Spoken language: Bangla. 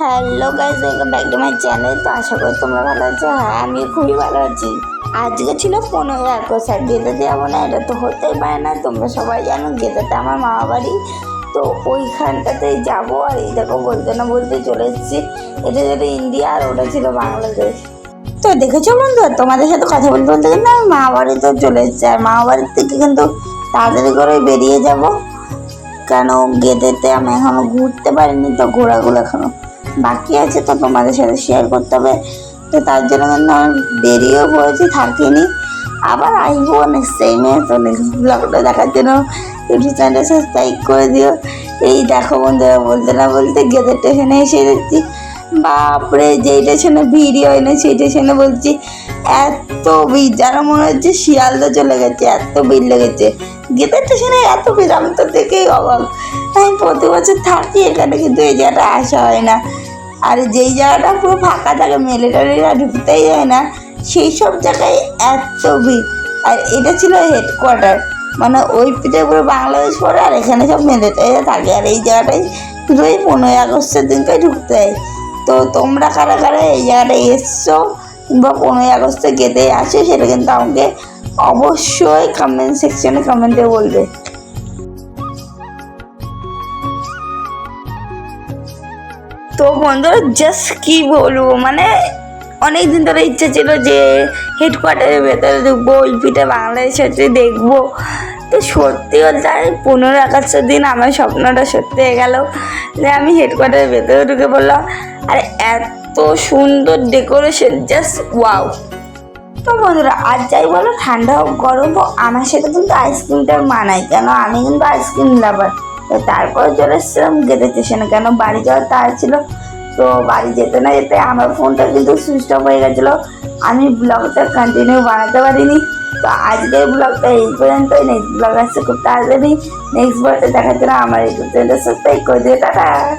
Hello guys welcome back to my channel তো আশা করি তোমরা ভালো আছো। হ্যাঁ আমি খুবই ভালো আছি। আজকে ছিল পনেরো আগস্ট, আর গেঁদাতে যাব না, এটা তো হতেই পারে না, তোমরা সবাই জানো গেঁদাতে আমার মামা বাড়ি তো ওইখানটাতেই যাব, আর এই দেখো বলতে না বলতে চলে এসেছি। এটা ছিল ইন্ডিয়া, আর ওটা ছিল বাংলাদেশ। তো দেখেছ বন্ধু তোমাদের সাথে কথা বলতে বলতে কিন্তু আমি মা বাড়িতেও চলে এসেছি, আর মা বাড়ির থেকে কিন্তু তাড়াতাড়ি করে বেরিয়ে যাব। কেন গেদেতে আমি এখনও ঘুরতে পারিনি, তো ঘোরাগুলো এখনও বাকি আছে তো তোমাদের সাথে শেয়ার করতে হবে। তো তার জন্য কিন্তু আমি বেরিয়েও পড়েছি থাকিনি। আবার আসব নেক্সট টাইমে তো নেক্সট ব্লগটা দেখার জন্য ইউটিউব চ্যানেলটা সাবস্ক্রাইব করে দিও। এই দেখো বন্ধুরা, বলতে না বলতে গেদের টেশনে এসে দেখছি বাপরে যেই টেশনে ভিড় হয় না সেই স্টেশনে বলছি, এত ভিড়। যেন মনে হচ্ছে শিয়ালদা চলে গেছে, এত ভিড় লেগেছে। গেদের টেশনে এত ভিড়, আমি তো দেখেই অবাক। আমি প্রতি বছর থাকি এখানে কিন্তু এই জায়গাটা আসা হয় না। আর যেই জায়গাটা পুরো ফাঁকা থাকে মিলিটারিরা ঢুকতেই যায় না, সেই সব জায়গায় এত ভিড়। আর এটা ছিল হেডকোয়ার্টার মানে ওই পিঠে পুরো বাংলাদেশ পড়ে, আর এখানে সব মিলিটারিরা থাকে। আর এই জায়গাটাই শুধু এই পনেরোই আগস্টের দিনটাই ঢুকতে হয়। তো তোমরা কারা কারা এই জায়গাটায় এসছো কিংবা পনেরোই আগস্টে গেতে আসো সেটা কিন্তু আমাকে অবশ্যই কমেন্ট সেকশনে কমেন্টে বলবে। তো বন্ধুরা জাস্ট কি বলব মানে অনেক দিন ধরে ইচ্ছা ছিল যে হেডকোয়ার্টারের ভেতরে ঢুকবো, ওইপিটা বাংলাদেশের দেখব। তো সত্যি বলতে আমি পনেরো আগস্টের দিন আমার স্বপ্নটা সত্যি হয়ে গেল যে আমি হেডকোয়ার্টারের ভেতরে ঢুকে বললাম আর এত সুন্দর ডেকোরেশন জাস্ট ওয়াও তো বন্ধুরা, আর যাই বলো, ঠান্ডা হোক, গরম হোক, আমার সাথে কিন্তু আইসক্রিমটা মানাই কেন? আমি কিন্তু আইসক্রিম লাভার তারপরে চলে এসেছিলাম গেটে স্টেশনে। কেন? বাড়ি যাওয়ার তার ছিল। তো বাড়ি যেতে না যেতে আমার ফোনটা কিন্তু সুইচ অফ হয়ে গেছিল। আমি ব্লগটা কন্টিনিউ বানাতে পারিনি। তো আজকের ব্লগটা এই পর্যন্তই। নেক্সট ব্লগ আসছে খুব তাড়াতাড়ি। নেক্সট ব্লগটা দেখার জন্য আমার ইউটিউব চ্যানেলটা সাবস্ক্রাইব করে দিও। টাটা!